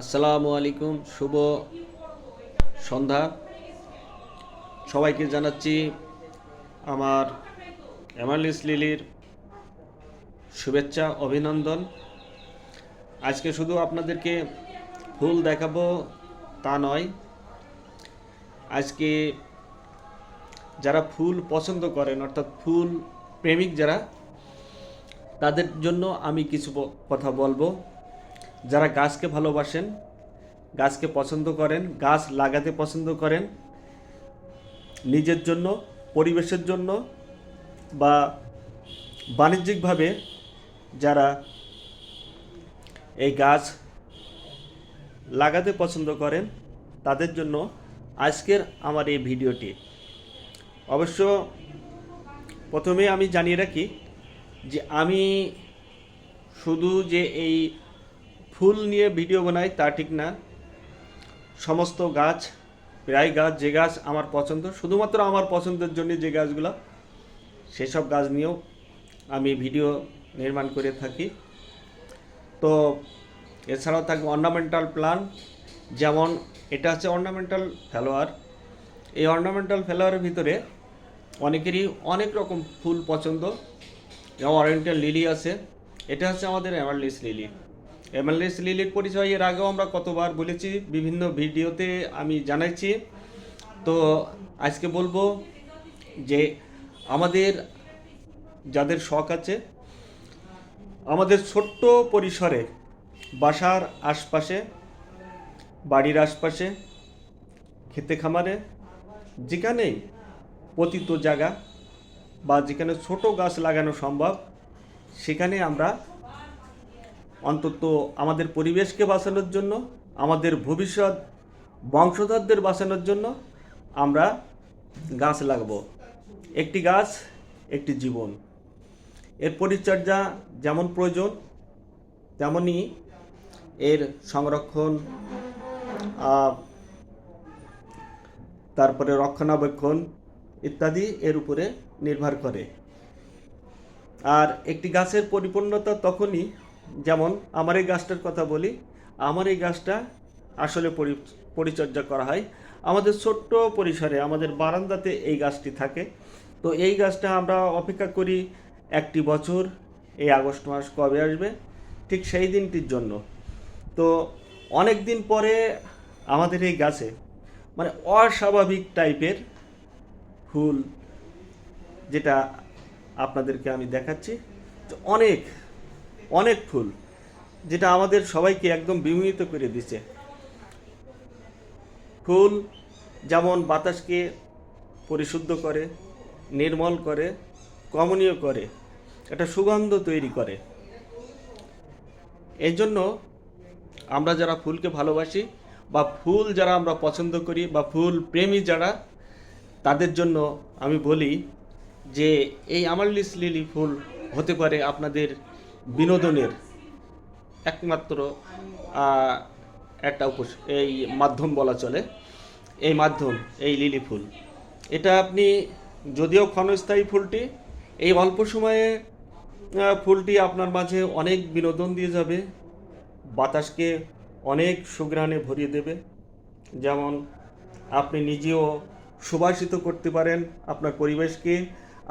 আসসালামু আলাইকুম, শুভ সন্ধ্যা। সবাইকে জানাচ্ছি আমার অ্যামালিস লিলির শুভেচ্ছা, অভিনন্দন। আজকে শুধু আপনাদেরকে ফুল দেখাবো তা নয়, আজকে যারা ফুল পছন্দ করেন, অর্থাৎ ফুল প্রেমিক যারা, তাদের জন্য আমি কিছু কথা বলব। যারা গাছকে ভালোবাসেন, গাছকে পছন্দ করেন, গাছ লাগাতে পছন্দ করেন, নিজের জন্য, পরিবেশের জন্য বা বাণিজ্যিকভাবে যারা এই গাছ লাগাতে পছন্দ করেন, তাদের জন্য আজকের আমার এই ভিডিওটি। অবশ্য প্রথমে আমি জানিয়ে রাখি যে আমি শুধু যে এই ফুল নিয়ে ভিডিও বানাই, তা ঠিক না। সমস্ত গাছ, প্রায় গাছ, যে গাছ আমার পছন্দ, শুধুমাত্র আমার পছন্দের জন্য যে গাছগুলো, সেসব গাছ নিয়েও আমি ভিডিও নির্মাণ করে থাকি। তো এছাড়াও থাকবে অর্নামেন্টাল প্লান যেমন এটা হচ্ছে অর্নামেন্টাল ফ্লাওয়ার এই অর্নামেন্টাল ফ্লাওয়ারের ভিতরে অনেকেরই অনেক রকম ফুল পছন্দ। যেমন অরিয়েন্টাল লিলি আছে। এটা হচ্ছে আমাদের অ্যামারলিস লিলি অ্যামারলিস লিলির পরিচয় এর আগেও আমরা কতবার বলেছি, বিভিন্ন ভিডিওতে আমি জানাইছি। তো আজকে বলব যে আমাদের যাদের শখ আছে, আমাদের ছোট্ট পরিসরে বাসার আশপাশে, বাড়ির আশপাশে, খেতে খামারে, যেখানেই পতিত জায়গা বা যেখানে ছোট গাছ লাগানো সম্ভব, সেখানে আমরা অন্তত আমাদের পরিবেশকে বাঁচানোর জন্য, আমাদের ভবিষ্যৎ বংশধরদের বাঁচানোর জন্য আমরা গাছ লাগাবো। একটি গাছ, একটি জীবন। এর পরিচর্যা যেমন প্রয়োজন তেমনই এর সংরক্ষণ তারপরে রক্ষণাবেক্ষণ ইত্যাদি এর উপরে নির্ভর করে। আর একটি গাছের পরিপূর্ণতা তখনই যেমন, আমার এই গাছটার কথা বলি, আমার এই গাছটা আসলে পরিচর্যা করা হয়। আমাদের ছোট্ট পরিসরে, আমাদের বারান্দাতে এই গাছটি থাকে। তো এই গাছটা আমরা অপেক্ষা করি একটি বছর, এই আগস্ট মাস কবে আসবে, ঠিক সেই দিনটির জন্য। তো অনেক দিন পরে আমাদের এই গাছে মানে অস্বাভাবিক টাইপের ফুল যেটা আপনাদেরকে আমি দেখাচ্ছি অনেক অনেক ফুল, যেটা আমাদের সবাইকে একদম বিমোহিত করে দিচ্ছে ফুল যেমন বাতাসকে পরিশুদ্ধ করে, নির্মল করে, কমনীয় করে, একটা সুগন্ধ তৈরি করে। এই জন্য আমরা যারা ফুলকে ভালোবাসি বা ফুল যারা আমরা পছন্দ করি বা ফুল প্রেমী যারা, তাদের জন্য আমি বলি যে এই আমারলিস লিলি ফুল হতে পারে আপনাদের বিনোদনের একমাত্র একটা উপস, এই মাধ্যম বলা চলে। এই মাধ্যম, এই লিলি ফুল। এটা আপনি যদিও ক্ষণস্থায়ী ফুলটি, এই অল্প সময়ে ফুলটি আপনার মাঝে অনেক বিনোদন দিয়ে যাবে, বাতাসকে অনেক সুগ্রাণে ভরিয়ে দেবে। যেমন আপনি নিজেও সুবাসিত করতে পারেন, আপনার পরিবেশকে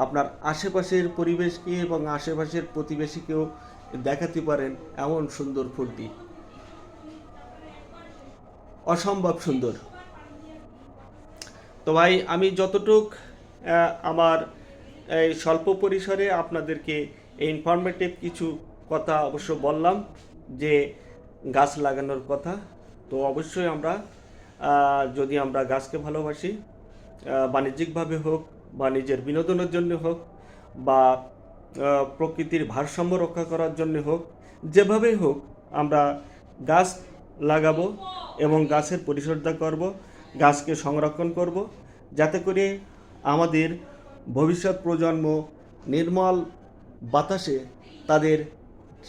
আপনার আশেপাশের পরিবেশকে এবং আশেপাশের প্রতিবেশীকেও দেখাতে পারেন এমন সুন্দর ফুলটি। অসম্ভব সুন্দর। তো ভাই, আমি যতটুক আমার এই স্বল্প পরিসরে আপনাদেরকে ইনফরমেটিভ কিছু কথা অবশ্য বললাম যে গাছ লাগানোর কথা। তো অবশ্যই আমরা যদি আমরা গাছকে ভালোবাসি বাণিজ্যিকভাবে হোক বা নিজের বিনোদনের জন্য হোক বা প্রকৃতির ভারসাম্য রক্ষা করার জন্য হোক, যেভাবেই হোক আমরা গাছ লাগাবো এবং গাছের পরিচর্যা করব, গাছকে সংরক্ষণ করব, যাতে করে আমাদের ভবিষ্যৎ প্রজন্ম নির্মল বাতাসে তাদের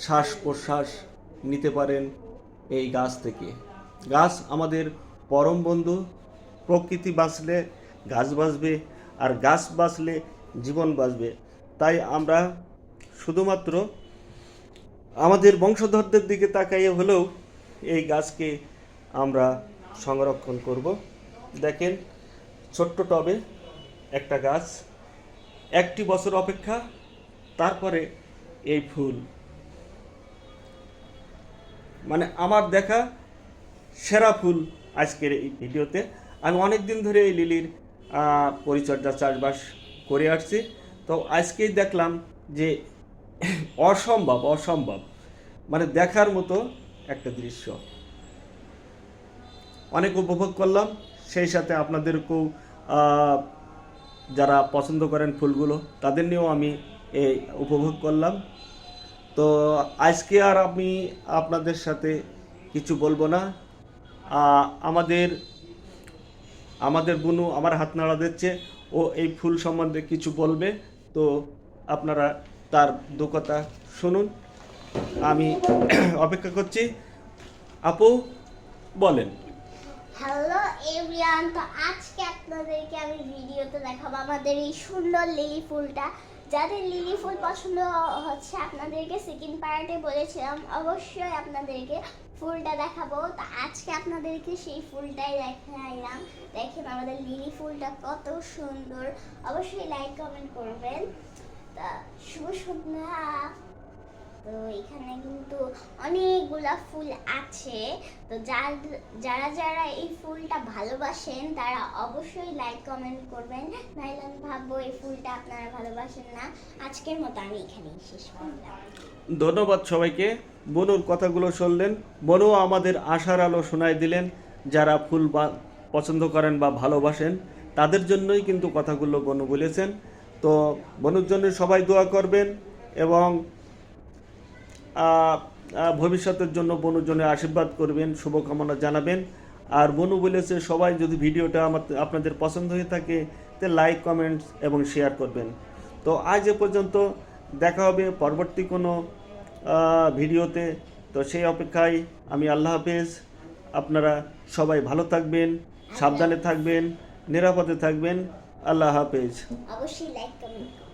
শ্বাস প্রশ্বাস নিতে পারেন এই গাছ থেকে। গাছ আমাদের পরম বন্ধু, প্রকৃতি বাঁচলে গাছ বাঁচবে আর গাছ বাঁচলে জীবন বাঁচবে। তাই আমরা শুধুমাত্র আমাদের বংশধরদের দিকে তাকাইয়ে হলেও এই গাছকে আমরা সংরক্ষণ করব। দেখেন, ছোট্ট টবে একটা গাছ। একটি বছর অপেক্ষা, তারপরে এই ফুল। মানে আমার দেখা সেরা ফুল আজকের এই ভিডিওতে। আমি অনেক দিন ধরে এই লিলির পরিচর্যা চাষবাস করে আসছি। তো আজকেই দেখলাম যে অসম্ভব অসম্ভব। মানে দেখার মতো একটা দৃশ্য। অনেক উপভোগ করলাম। সেই সাথে আপনাদেরকেও যারা পছন্দ করেন ফুলগুলো, তাদের নিয়েও আমি এই উপভোগ করলাম। তো আজকে আর আমি আপনাদের সাথে কিছু বলব না। আমাদের আমাদের বুনু আমার হাত নাড়া দিচ্ছে, ও এই ফুল সম্বন্ধে কিছু বলবে। তো আপনারা তার দু কথা শুনুন। আমি অপেক্ষা করছি। আপু, বলেন। হ্যালো এভরিওয়ান তো আজকে আপনাদেরকে আমি ভিডিওতে দেখাবো আমাদের এই সুন্দর লিলি ফুলটা। যাদের লিলি ফুল পছন্দ হচ্ছে, আপনাদেরকে সেকেন্ড পার্টে বলেছিলাম। অবশ্যই আপনাদেরকে ফুলটা দেখাবো। তো আজকে আপনাদেরকে সেই ফুলটাই দেখাইলাম। দেখেন আমাদের লিলি ফুলটা কত সুন্দর। অবশ্যই লাইক কমেন্ট করবেন। তা শুভ সন্ধ্যা। তো এখানে কিন্তু অনেকগুলা ফুল আছে। তো যার- যারা এই ফুলটা ভালোবাসেন, তারা অবশ্যই লাইক কমেন্ট করবেন। নাহলে আমি ভাববো এই ফুলটা আপনারা ভালোবাসেন না। আজকের মতো আমি এখানেই শেষ করলাম। ধন্যবাদ সবাইকে। বনুর কথাগুলো শুনলেন। বনু আমাদের আশার আলো শোনায় দিলেন। যারা ফুল পছন্দ করেন বা ভালোবাসেন, তাদের জন্যই কিন্তু কথাগুলো বনু বলেছেন। তো বনুর জন্য সবাই দোয়া করবেন এবং ভবিষ্যতের জন্য বনুর জন্য আশীর্বাদ করবেন, শুভকামনা জানাবেন। আর বনু বলেছে সবাই যদি ভিডিওটা আমার, আপনাদের পছন্দ হয়ে থাকে, তে লাইক কমেন্টস এবং শেয়ার করবেন। তো আজ এ পর্যন্ত দেখা হবে পরবর্তী কোনো ভিডিওতে। তো সেই অপেক্ষায় আমি আল্লাহ হাফেজ। আপনারা সবাই ভালো থাকবেন, সাবধানে থাকবেন, নিরাপদে থাকবেন। আল্লাহ হাফেজ। অবশ্যই লাইক কমেন্ট